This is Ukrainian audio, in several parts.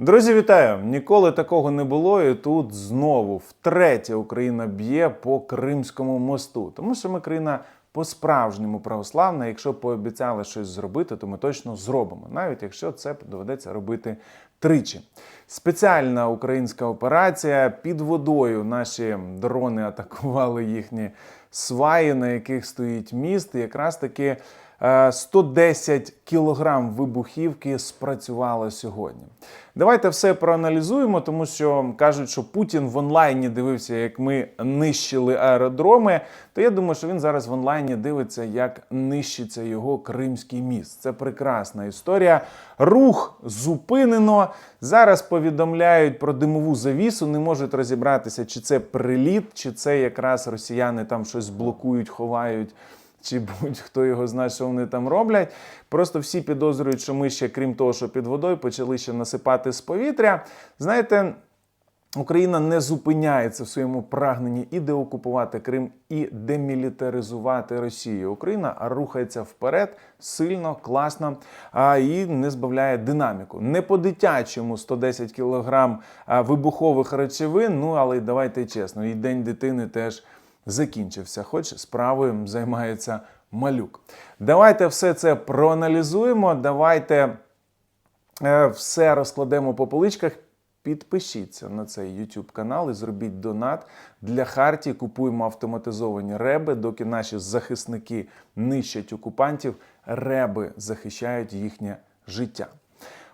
Друзі, вітаю! Ніколи такого не було, і тут знову втретє Україна б'є по Кримському мосту, тому що ми країна по-справжньому православна. Якщо пообіцяли щось зробити, то ми точно зробимо, навіть якщо це доведеться робити тричі. Спеціальна українська операція під водою. Наші дрони атакували їхні сваї, на яких стоїть міст. І якраз таки. Е, 110 кілограм вибухівки спрацювало сьогодні. Давайте все проаналізуємо, тому що кажуть, що Путін в онлайні дивився, як ми нищили аеродроми. То я думаю, що він зараз в онлайні дивиться, як нищиться його Кримський міст. Це прекрасна історія. Рух зупинено. Зараз повідомляють про димову завісу. Не можуть розібратися, чи це приліт, чи це якраз росіяни там щось блокують, ховають чи будь-хто його знає, що вони там роблять. Просто всі підозрюють, що ми ще, крім того, що під водою, почали ще насипати з повітря. Знаєте. Україна не зупиняється в своєму прагненні і деокупувати Крим, і демілітаризувати Росію. Україна рухається вперед сильно, класно а, і не збавляє динаміку. Не по дитячому 110 кілограм вибухових речовин. Ну але давайте чесно, і день дитини теж закінчився, хоч справою займається малюк. Давайте все це проаналізуємо. Давайте е, все розкладемо по поличках. Підпишіться на цей YouTube канал і зробіть донат для Харті. Купуємо автоматизовані реби, доки наші захисники нищать окупантів, реби захищають їхнє життя.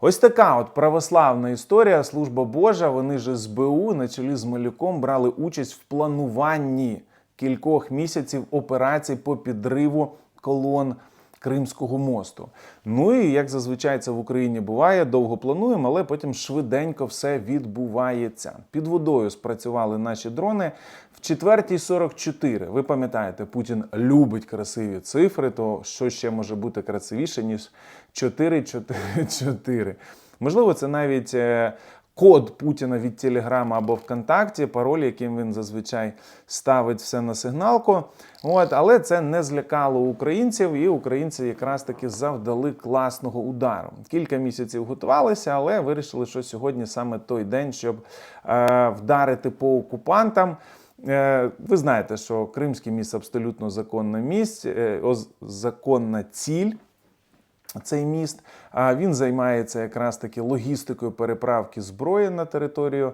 Ось така от православна історія, служба Божа. Вони ж СБУ на чолі з малюком брали участь в плануванні кількох місяців операцій по підриву колон Кримського мосту. Ну і як зазвичай це в Україні буває, довго плануємо, але потім швиденько все відбувається. Під водою спрацювали наші дрони в 4.44. Ви пам'ятаєте, Путін любить красиві цифри, то що ще може бути красивіше, ніж 4.44. Можливо, це навіть е, код Путіна від Телеграма або ВКонтакті, пароль, яким він зазвичай ставить все на сигналку. От, але це не злякало українців, і українці якраз таки завдали класного удару. Кілька місяців готувалися, але вирішили, що сьогодні саме той день, щоб е, вдарити по окупантам. Е, Ви знаєте, що Кримський міст абсолютно законна місць, е, законна ціль цей міст. Він займається якраз таки логістикою переправки зброї на територію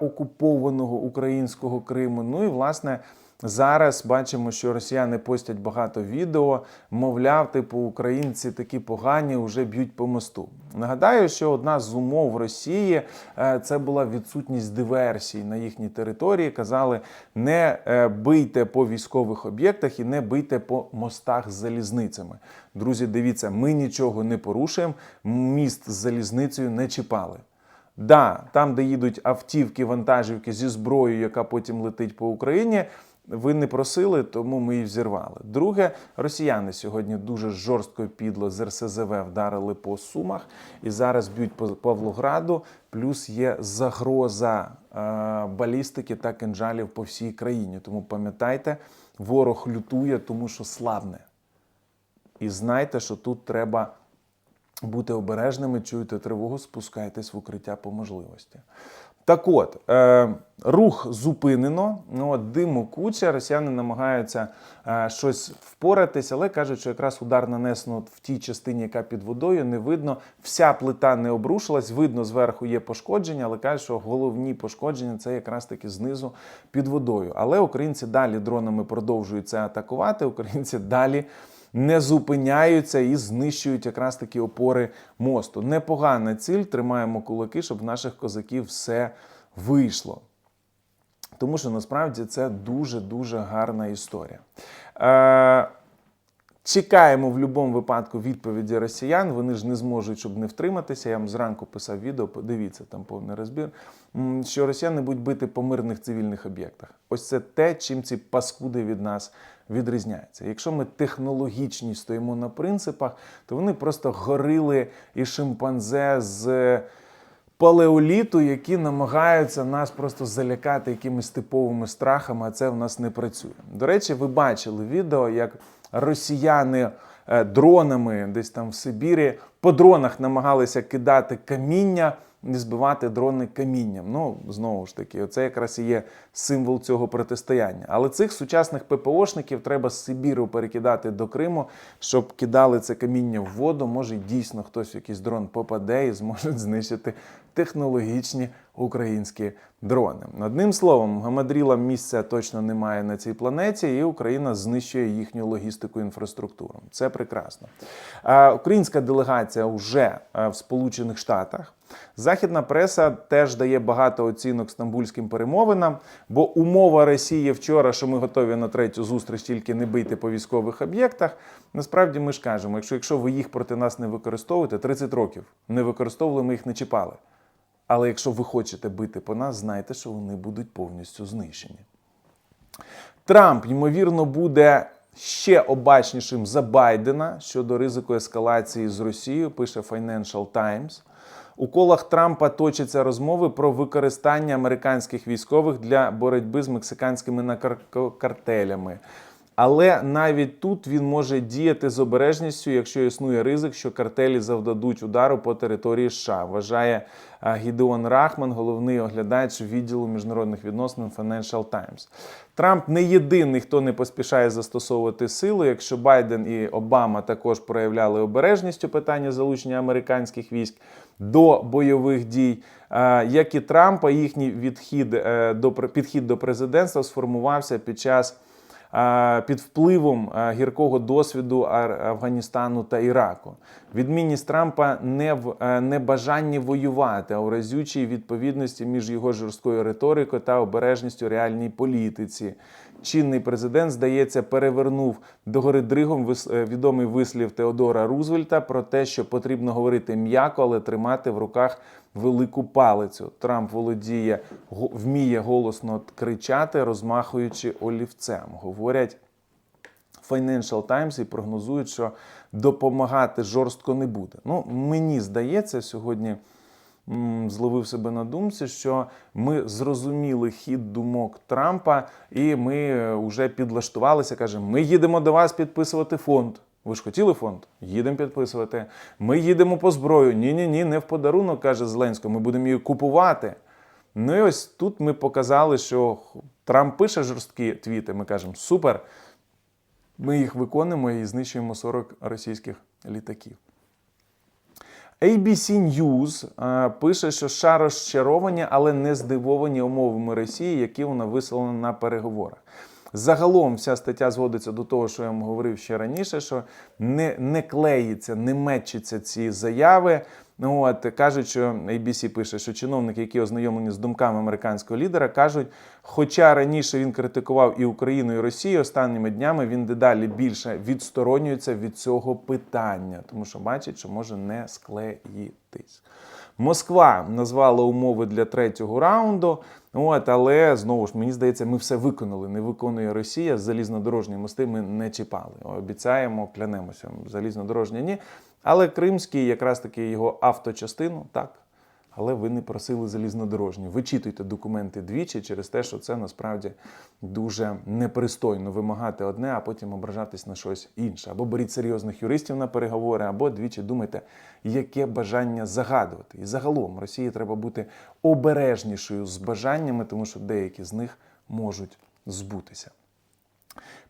окупованого українського Криму. Ну і власне. Зараз бачимо, що росіяни постять багато відео, мовляв, типу українці такі погані вже б'ють по мосту. Нагадаю, що одна з умов Росії е, це була відсутність диверсій на їхній території. Казали, не е, бийте по військових об'єктах і не бийте по мостах з залізницями. Друзі, дивіться, ми нічого не порушуємо. Міст з залізницею не чіпали. Да, там, де їдуть автівки, вантажівки зі зброєю, яка потім летить по Україні. Ви не просили, тому ми її взірвали. Друге, росіяни сьогодні дуже жорстко підло з РСЗВ вдарили по сумах і зараз б'ють по Павлограду. Плюс є загроза е, балістики та кинджалів по всій країні. Тому пам'ятайте, ворог лютує, тому що слабне. І знайте, що тут треба бути обережними, чуєте тривогу, спускайтесь в укриття по можливості. Так от, е, рух зупинено, ну, диму куча, росіяни намагаються е, щось впоратись, але кажуть, що якраз удар нанесено в тій частині, яка під водою, не видно. Вся плита не обрушилась, видно, зверху є пошкодження, але кажуть, що головні пошкодження це якраз таки знизу під водою. Але українці далі дронами продовжують це атакувати, українці далі не зупиняються і знищують якраз такі опори мосту. Непогана ціль, тримаємо кулаки, щоб в наших козаків все вийшло. Тому що насправді це дуже-дуже гарна історія. Е, Чекаємо в будь-якому випадку відповіді росіян. Вони ж не зможуть, щоб не втриматися. Я вам зранку писав відео, подивіться там повний розбір. Що росіяни будуть бити по мирних цивільних об'єктах. Ось це те, чим ці паскуди від нас відрізняються. Якщо ми технологічні стоїмо на принципах, то вони просто горили і шимпанзе з палеоліту, які намагаються нас просто залякати якимись типовими страхами, а це в нас не працює. До речі, ви бачили відео, як росіяни е, дронами десь там в Сибірі. По дронах намагалися кидати каміння не збивати дрони камінням. Ну, знову ж таки, це якраз і є символ цього протистояння. Але цих сучасних ППОшників треба з Сибіру перекидати до Криму, щоб кидали це каміння в воду. Може, дійсно хтось в якийсь дрон попаде і зможе знищити технологічні українські дрони. Одним словом, гамадрілам місця точно немає на цій планеті, і Україна знищує їхню логістику і інфраструктуру. Це прекрасно. Українська делегація вже е, в Сполучених Штатах. Західна преса теж дає багато оцінок стамбульським перемовинам, бо умова Росії вчора, що ми готові на третю зустріч тільки не бити по військових об'єктах. Насправді ми ж кажемо, якщо, якщо ви їх проти нас не використовуєте, 30 років не використовували, ми їх не чіпали. Але якщо ви хочете бити по нас, знайте, що вони будуть повністю знищені. Трамп, ймовірно, буде ще обачнішим за Байдена щодо ризику ескалації з Росією, пише Financial Times. У колах Трампа точаться розмови про використання американських військових для боротьби з мексиканськими наркокартелями. Але навіть тут він може діяти з обережністю, якщо існує ризик, що картелі завдадуть удару по території США. Вважає Гідеон Рахман, головний оглядач відділу міжнародних відносин Financial Times. Трамп не єдиний, хто не поспішає застосовувати силу. Якщо Байден і Обама також проявляли обережність у питанні залучення американських військ до бойових дій, як і Трампа, їхній відхід е, до підхід до президентства сформувався під час під впливом гіркого досвіду Афганістану та Іраку. Відмінність Трампа не в е, небажанні воювати, а у разючій відповідності між його жорсткою риторикою та обережністю реальній політиці. Чинний президент, здається, перевернув догори дригом е, відомий вислів Теодора Рузвельта про те, що потрібно говорити м'яко, але тримати в руках велику палицю. Трамп володіє, вміє голосно кричати, розмахуючи олівцем. Говорять Financial Times і прогнозують, що допомагати жорстко не буде. Ну, мені здається, сьогодні. Зловив себе на думці, що ми зрозуміли хід думок Трампа, і ми вже підлаштувалися. кажемо, ми їдемо до вас підписувати фонд. Ви ж хотіли фонд? Їдемо підписувати. Ми їдемо по зброю. Ні-ні, ні, не в подарунок, каже Зеленського. Ми будемо її купувати. Ну і ось тут ми показали, що Трамп пише жорсткі твіти. Ми кажемо, супер. Ми їх виконуємо і знищуємо 40 російських літаків. ABC News пише, що США розчаровані, але не здивовані умовами Росії, які вона висловила на переговорах. Загалом вся стаття зводиться до того, що я вам говорив ще раніше, що не не клеїться, не мечаться ці заяви. Ну от кажуть, що ABC пише, що чиновники, які ознайомлені з думками американського лідера, кажуть, хоча раніше він критикував і Україну, і Росію, останніми днями він дедалі більше відсторонюється від цього питання, тому що бачить, що може не склеїтись. Москва назвала умови для третього раунду. От, але знову ж мені здається, ми все виконали. Не виконує Росія. Залізнодорожні мости ми не чіпали. Обіцяємо, клянемося. Залізнодорожні ні. Але Кримський, якраз таки його авточастину, так. Але ви не просили залізнодорожні. Вичитуйте документи двічі через те, що це насправді дуже непристойно вимагати одне, а потім ображатись на щось інше. Або беріть серйозних юристів на переговори, або двічі думайте, яке бажання загадувати. І загалом Росії треба бути обережнішою з бажаннями, тому що деякі з них можуть збутися.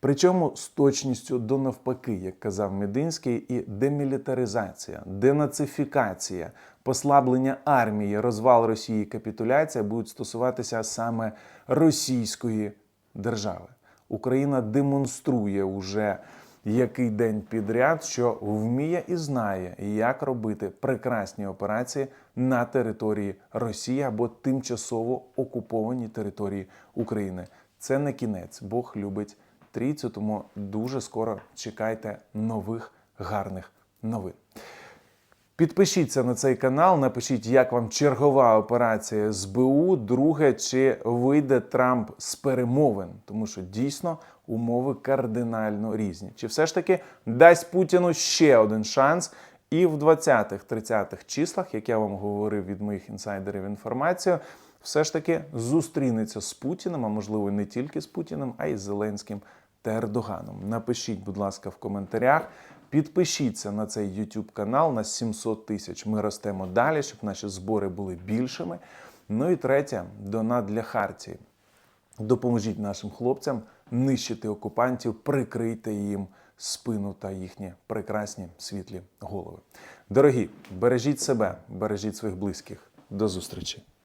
Причому з точністю до навпаки, як казав Мединський, і демілітаризація, денацифікація, послаблення армії, розвал Росії, капітуляція будуть стосуватися саме російської держави. Україна демонструє уже який день підряд, що вміє і знає, як робити прекрасні операції на території Росії або тимчасово окупованій території України. Це не кінець, Бог любить трійцю, тому дуже скоро чекайте нових гарних новин. Підпишіться на цей канал, напишіть, як вам чергова операція СБУ. Друге, чи вийде Трамп з перемовин, тому що дійсно умови кардинально різні. Чи все ж таки дасть Путіну ще один шанс? І в 20-30-х числах, як я вам говорив від моїх інсайдерів інформацію, все ж таки зустрінеться з Путіним, а можливо не тільки з Путіним, а й з Зеленським та Ердоганом. Напишіть, будь ласка, в коментарях. Підпишіться на цей YouTube канал на 700 тисяч. Ми ростемо далі, щоб наші збори були більшими. Ну і третє, донат для Хартії. Допоможіть нашим хлопцям нищити окупантів, прикрийте їм спину та їхні прекрасні світлі голови. Дорогі, бережіть себе, бережіть своїх близьких. До зустрічі!